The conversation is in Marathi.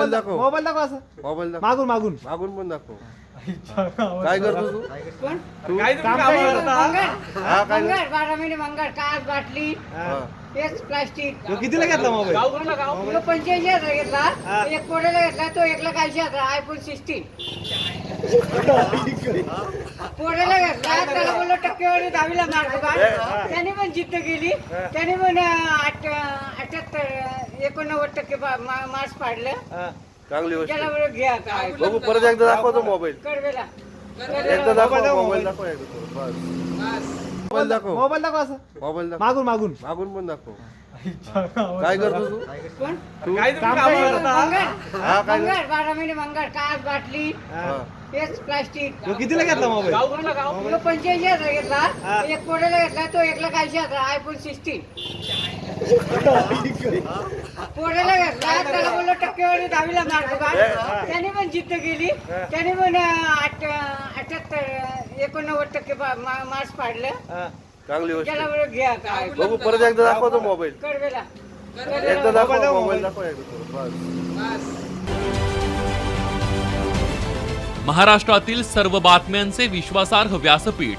मोबाईल दाखव. मोबाईल दाखव असं. मोबाईल दाखव. मागून मागून. मागून पण दाखव. काय करतो तू? तू काम काय करतो? हा काय मंगळ बारा महिने मंगळ काच बाटली. तेच प्लास्टिक. तो कितीला घेतला मोबाईल? तो पंच्याऐंशी हजार घेतला. एक कोड्याला घेतला तो एक लाख ऐंशी हजार. आयफोन सिक्स्टीन कोड्याला घेतला त्याला बोललो टक्केवारी दहावीला मार्क त्याने पण जिद्द केली. त्याने पण अठ्याहत्तर एकोणनव्वद टक्के मार्क्स पाडलं. हा. चांगली गोष्ट त्याला घ्या काय. बघू परत एकदा दाखवतो मोबाईल कडवेला एकदा दाखव मोबाईल दाखव, मोबाईल दाखव एकदा तो. बस. मोबाईल दाखव. मोबाईल दाखव असं. मोबाईल दाखव. मागून मागून. मागून पण दाखव. काय करतो तू? कोण? तू? काम काय करतो? मंगळ. हा काय मंगळ बारा महिने मंगळ काच बाटली हा. तेच प्लास्टिक. तो कितीला घेतला मोबाईल तो पंच्याऐंशी हजार घेतला. एक कोड्याला घेतला तो एक लाख ऐंशी हजार आयफोन सिक्स्टीन कोड्याला घेतला त्याला बोललो टक्केवारी दहावीला मार्क त्याने पण जिद्द केली. त्याने पण अठ्याहत्तर एकोणनव्वद टक्के मार्क्स पाडलं. हा. चांगली गोष्ट. त्याला बोललो घ्या काय. बघू परत एकदा दाखवतो मोबाईल. कडवेला एकदा दाखव मोबाईल मोबाईल. दाखव एकदा तो. बस महाराष्ट्रातील सर्व बातम्यांचे विश्वासार्ह व्यासपीठ.